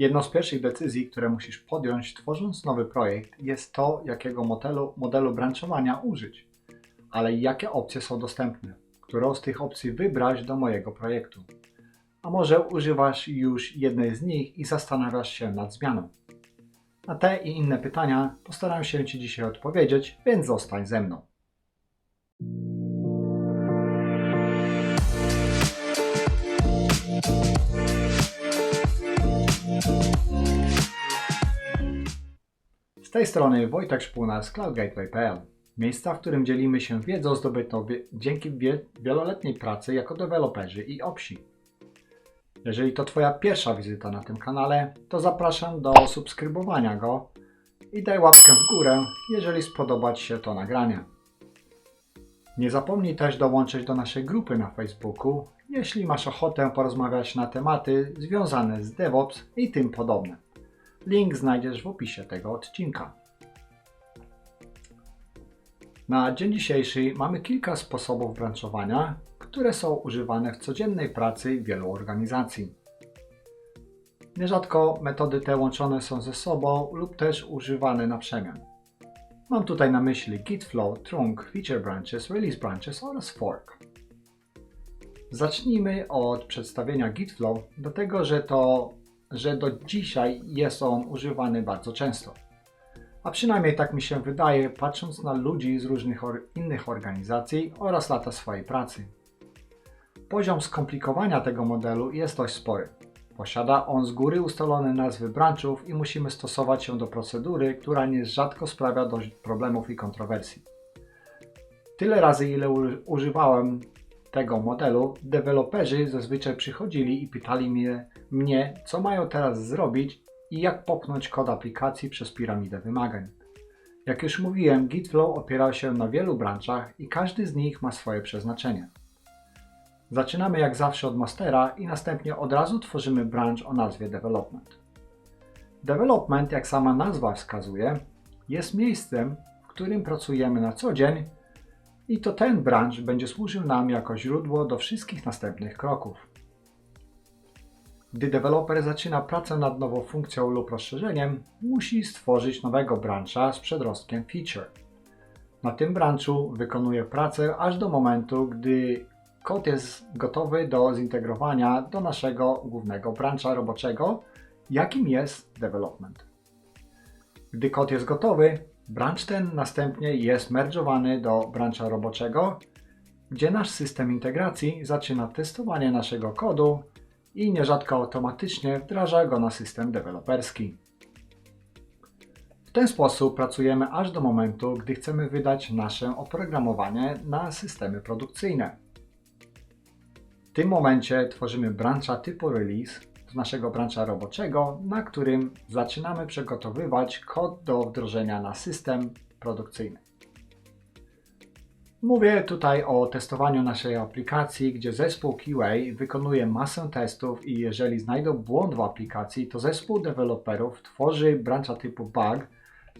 Jedną z pierwszych decyzji, które musisz podjąć tworząc nowy projekt jest to, jakiego modelu, modelu branchowania użyć, ale jakie opcje są dostępne, którą z tych opcji wybrać do mojego projektu. A może używasz już jednej z nich i zastanawiasz się nad zmianą. Na te i inne pytania postaram się Ci dzisiaj odpowiedzieć, więc zostań ze mną. Z tej strony Wojtek Szpuna z CloudGateway.pl, miejsca, w którym dzielimy się wiedzą zdobytą dzięki wie- wieloletniej pracy jako deweloperzy i opsi. Jeżeli to Twoja pierwsza wizyta na tym kanale, to zapraszam do subskrybowania go i daj łapkę w górę, jeżeli spodoba Ci się to nagranie. Nie zapomnij też dołączyć do naszej grupy na Facebooku, jeśli masz ochotę porozmawiać na tematy związane z DevOps i tym podobne. Link znajdziesz w opisie tego odcinka. Na dzień dzisiejszy mamy kilka sposobów branchowania, które są używane w codziennej pracy wielu organizacji. Nierzadko metody te łączone są ze sobą lub też używane na przemian. Mam tutaj na myśli Git Flow, Trunk, Feature Branches, Release Branches oraz Fork. Zacznijmy od przedstawienia Git Flow, dlatego że to że do dzisiaj jest on używany bardzo często. A przynajmniej tak mi się wydaje, patrząc na ludzi z różnych or innych organizacji oraz lata swojej pracy. Poziom skomplikowania tego modelu jest dość spory. Posiada on z góry ustalone nazwy branchów i musimy stosować się do procedury, która nierzadko sprawia dość problemów i kontrowersji. Tyle razy, ile używałem tego modelu, deweloperzy zazwyczaj przychodzili i pytali mnie, mnie, co mają teraz zrobić i jak popchnąć kod aplikacji przez piramidę wymagań. Jak już mówiłem, Gitflow opierał się na wielu branchach i każdy z nich ma swoje przeznaczenie. Zaczynamy jak zawsze od mastera i następnie od razu tworzymy branch o nazwie development. Development, jak sama nazwa wskazuje, jest miejscem, w którym pracujemy na co dzień i to ten branch będzie służył nam jako źródło do wszystkich następnych kroków. Gdy deweloper zaczyna pracę nad nową funkcją lub rozszerzeniem, musi stworzyć nowego brancha z przedrostkiem feature. Na tym branchu wykonuje pracę aż do momentu, gdy kod jest gotowy do zintegrowania do naszego głównego brancha roboczego, jakim jest development. Gdy kod jest gotowy, branch ten następnie jest merge'owany do brancha roboczego, gdzie nasz system integracji zaczyna testowanie naszego kodu i nierzadko automatycznie wdraża go na system deweloperski. W ten sposób pracujemy aż do momentu, gdy chcemy wydać nasze oprogramowanie na systemy produkcyjne. W tym momencie tworzymy brancha typu release naszego brancha roboczego, na którym zaczynamy przygotowywać kod do wdrożenia na system produkcyjny. Mówię tutaj o testowaniu naszej aplikacji, gdzie zespół QA wykonuje masę testów i jeżeli znajdą błąd w aplikacji, to zespół deweloperów tworzy brancha typu bug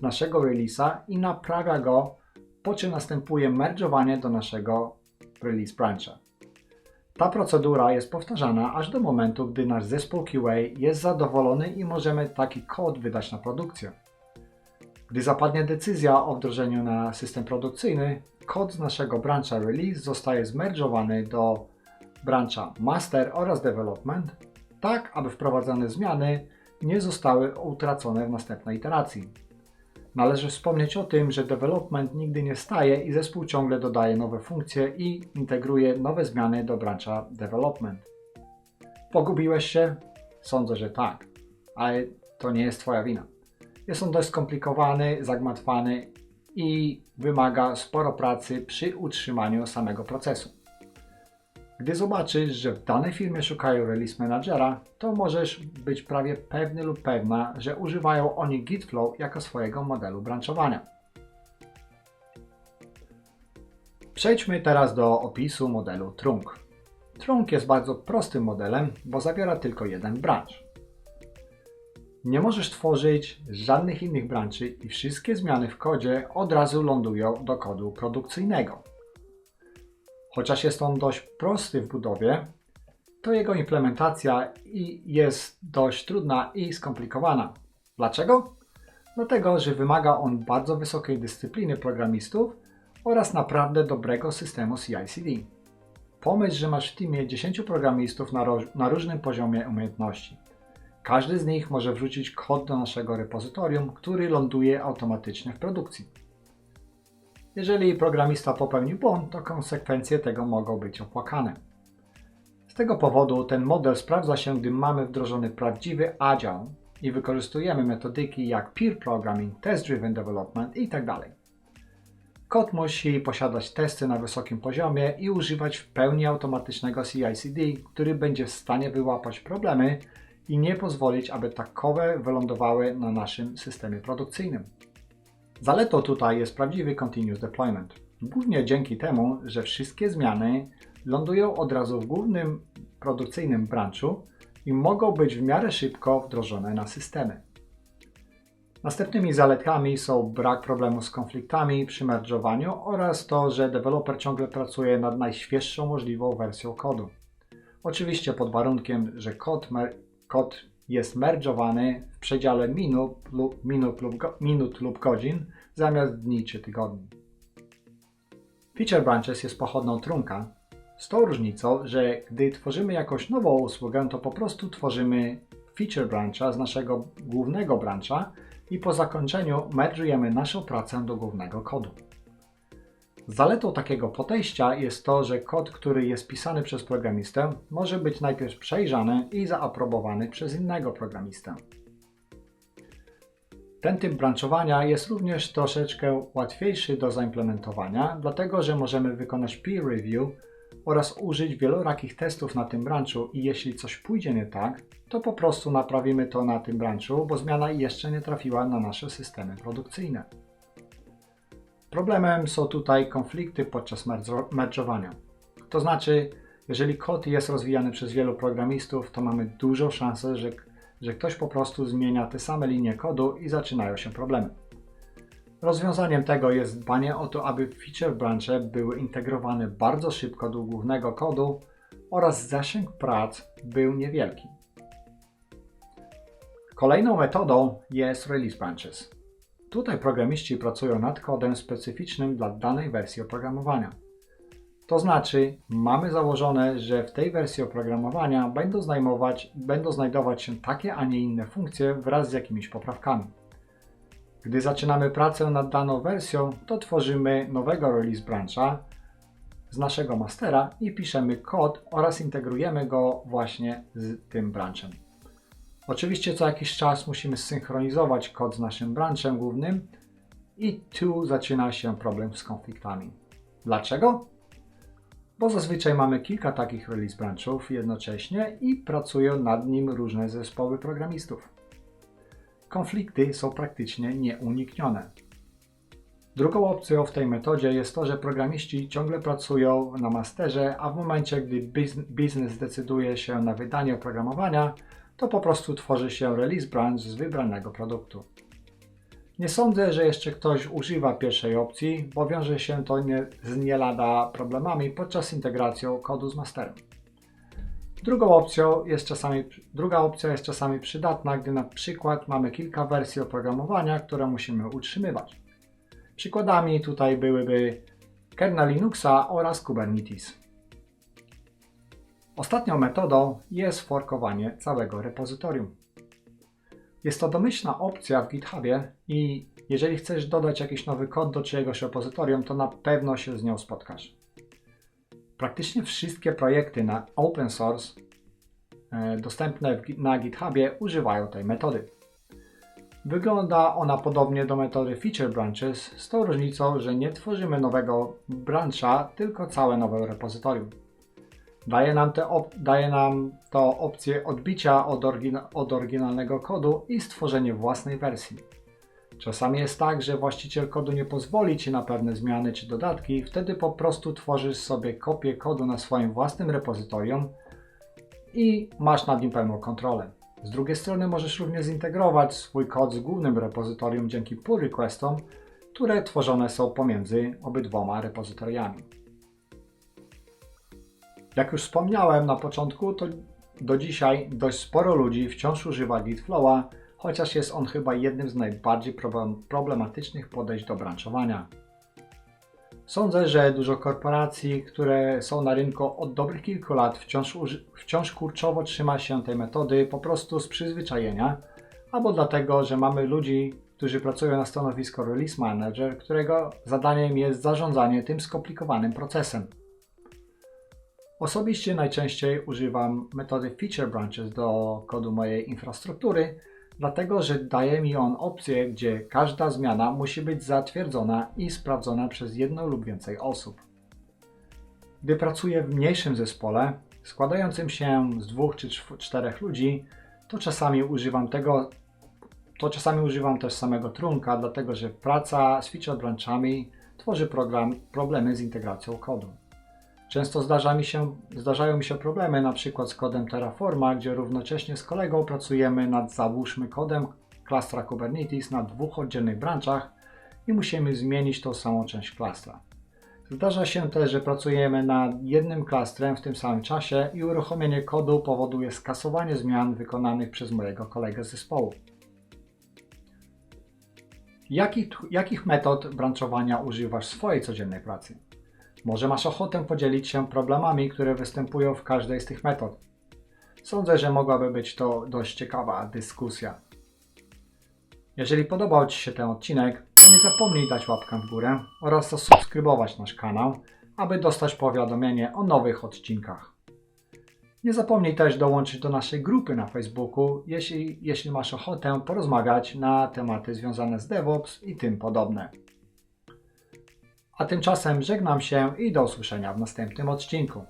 naszego release'a i naprawia go, po czym następuje merge'owanie do naszego release brancha. Ta procedura jest powtarzana aż do momentu, gdy nasz zespół QA jest zadowolony i możemy taki kod wydać na produkcję. Gdy zapadnie decyzja o wdrożeniu na system produkcyjny, kod z naszego brancha release zostaje zmerge'owany do brancha master oraz development, tak aby wprowadzane zmiany nie zostały utracone w następnej iteracji. Należy wspomnieć o tym, że development nigdy nie staje i zespół ciągle dodaje nowe funkcje i integruje nowe zmiany do brancha development. Pogubiłeś się? Sądzę, że tak, ale to nie jest Twoja wina. Jest on dość skomplikowany, zagmatwany i wymaga sporo pracy przy utrzymaniu samego procesu. Gdy zobaczysz, że w danej firmie szukają release managera, to możesz być prawie pewny lub pewna, że używają oni Gitflow jako swojego modelu branchowania. Przejdźmy teraz do opisu modelu Trunk. Trunk jest bardzo prostym modelem, bo zawiera tylko jeden branch. Nie możesz tworzyć żadnych innych branczy i wszystkie zmiany w kodzie od razu lądują do kodu produkcyjnego. Chociaż jest on dość prosty w budowie, to jego implementacja i jest dość trudna i skomplikowana. Dlaczego? Dlatego, że wymaga on bardzo wysokiej dyscypliny programistów oraz naprawdę dobrego systemu CI/CD. Pomyśl, że masz w teamie 10 programistów na, na różnym poziomie umiejętności. Każdy z nich może wrzucić kod do naszego repozytorium, który ląduje automatycznie w produkcji. Jeżeli programista popełni błąd, to konsekwencje tego mogą być opłakane. Z tego powodu ten model sprawdza się, gdy mamy wdrożony prawdziwy Agile i wykorzystujemy metodyki jak peer programming, test-driven development itd. Kod musi posiadać testy na wysokim poziomie i używać w pełni automatycznego CI/CD, który będzie w stanie wyłapać problemy i nie pozwolić, aby takowe wylądowały na naszym systemie produkcyjnym. Zaletą tutaj jest prawdziwy continuous deployment. Głównie dzięki temu, że wszystkie zmiany lądują od razu w głównym produkcyjnym branchu i mogą być w miarę szybko wdrożone na systemy. Następnymi zaletami są brak problemu z konfliktami przy merdżowaniu oraz to, że deweloper ciągle pracuje nad najświeższą możliwą wersją kodu. Oczywiście pod warunkiem, że kod, kod jest merdżowany w przedziale minut lub, minut, lub minut lub godzin zamiast dni czy tygodni. Feature branches jest pochodną trunka, z tą różnicą, że gdy tworzymy jakąś nową usługę, to po prostu tworzymy feature brancha z naszego głównego brancha i po zakończeniu merdżujemy naszą pracę do głównego kodu. Zaletą takiego podejścia jest to, że kod, który jest pisany przez programistę, może być najpierw przejrzany i zaaprobowany przez innego programistę. Ten typ branchowania jest również troszeczkę łatwiejszy do zaimplementowania, dlatego że możemy wykonać peer review oraz użyć wielorakich testów na tym branchu i jeśli coś pójdzie nie tak, to po prostu naprawimy to na tym branchu, bo zmiana jeszcze nie trafiła na nasze systemy produkcyjne. Problemem są tutaj konflikty podczas merdżowania. To znaczy, jeżeli kod jest rozwijany przez wielu programistów, to mamy dużą szansę, że, że ktoś po prostu zmienia te same linie kodu i zaczynają się problemy. Rozwiązaniem tego jest dbanie o to, aby feature branche były integrowane bardzo szybko do głównego kodu oraz zasięg prac był niewielki. Kolejną metodą jest release branches. Tutaj programiści pracują nad kodem specyficznym dla danej wersji oprogramowania. To znaczy, mamy założone, że w tej wersji oprogramowania będą, będą znajdować się takie, a nie inne funkcje wraz z jakimiś poprawkami. Gdy zaczynamy pracę nad daną wersją, to tworzymy nowego release brancha z naszego mastera i piszemy kod oraz integrujemy go właśnie z tym branchem. Oczywiście co jakiś czas musimy synchronizować kod z naszym branchem głównym i tu zaczyna się problem z konfliktami. Dlaczego? Bo zazwyczaj mamy kilka takich release branchów jednocześnie i pracują nad nim różne zespoły programistów. Konflikty są praktycznie nieuniknione. Drugą opcją w tej metodzie jest to, że programiści ciągle pracują na masterze, a w momencie, gdy bizn- biznes decyduje się na wydanie oprogramowania, to po prostu tworzy się release branch z wybranego produktu. Nie sądzę, że jeszcze ktoś używa pierwszej opcji, bo wiąże się to nie, z nie lada problemami podczas integracji kodu z masterem. Drugą opcją jest czasami, druga opcja jest czasami przydatna, gdy na przykład mamy kilka wersji oprogramowania, które musimy utrzymywać. Przykładami tutaj byłyby kernel Linuxa oraz Kubernetes. Ostatnią metodą jest forkowanie całego repozytorium. Jest to domyślna opcja w GitHubie i jeżeli chcesz dodać jakiś nowy kod do czyjegoś repozytorium, to na pewno się z nią spotkasz. Praktycznie wszystkie projekty na open source e, dostępne na GitHubie używają tej metody. Wygląda ona podobnie do metody feature branches, z tą różnicą, że nie tworzymy nowego brancha, tylko całe nowe repozytorium. Daje nam, te daje nam to opcję odbicia od, od oryginalnego kodu i stworzenie własnej wersji. Czasami jest tak, że właściciel kodu nie pozwoli Ci na pewne zmiany czy dodatki, wtedy po prostu tworzysz sobie kopię kodu na swoim własnym repozytorium i masz nad nim pełną kontrolę. Z drugiej strony możesz również zintegrować swój kod z głównym repozytorium dzięki pull requestom, które tworzone są pomiędzy obydwoma repozytoriami. Jak już wspomniałem na początku, to do dzisiaj dość sporo ludzi wciąż używa Gitflowa, chociaż jest on chyba jednym z najbardziej problem- problematycznych podejść do branchowania. Sądzę, że dużo korporacji, które są na rynku od dobrych kilku lat, wciąż, wciąż kurczowo trzyma się tej metody po prostu z przyzwyczajenia, albo dlatego, że mamy ludzi, którzy pracują na stanowisku Release Manager, którego zadaniem jest zarządzanie tym skomplikowanym procesem. Osobiście najczęściej używam metody Feature Branches do kodu mojej infrastruktury, dlatego że daje mi on opcję, gdzie każda zmiana musi być zatwierdzona i sprawdzona przez jedną lub więcej osób. Gdy pracuję w mniejszym zespole, składającym się z dwóch czy czterech ludzi, to czasami używam tego, to czasami używam też samego trunka, dlatego że praca z feature branchami tworzy program, problemy z integracją kodu. Często zdarza mi się, zdarzają mi się problemy na przykład z kodem Terraforma, gdzie równocześnie z kolegą pracujemy nad załóżmy kodem klastra Kubernetes na dwóch oddzielnych branchach i musimy zmienić tą samą część klastra. Zdarza się też, że pracujemy nad jednym klastrem w tym samym czasie i uruchomienie kodu powoduje skasowanie zmian wykonanych przez mojego kolegę z zespołu. Jakich, jakich metod branchowania używasz w swojej codziennej pracy? Może masz ochotę podzielić się problemami, które występują w każdej z tych metod. Sądzę, że mogłaby być to dość ciekawa dyskusja. Jeżeli podobał Ci się ten odcinek, to nie zapomnij dać łapkę w górę oraz zasubskrybować nasz kanał, aby dostać powiadomienie o nowych odcinkach. Nie zapomnij też dołączyć do naszej grupy na Facebooku, jeśli, jeśli masz ochotę porozmawiać na tematy związane z DevOps i tym podobne. A tymczasem żegnam się i do usłyszenia w następnym odcinku.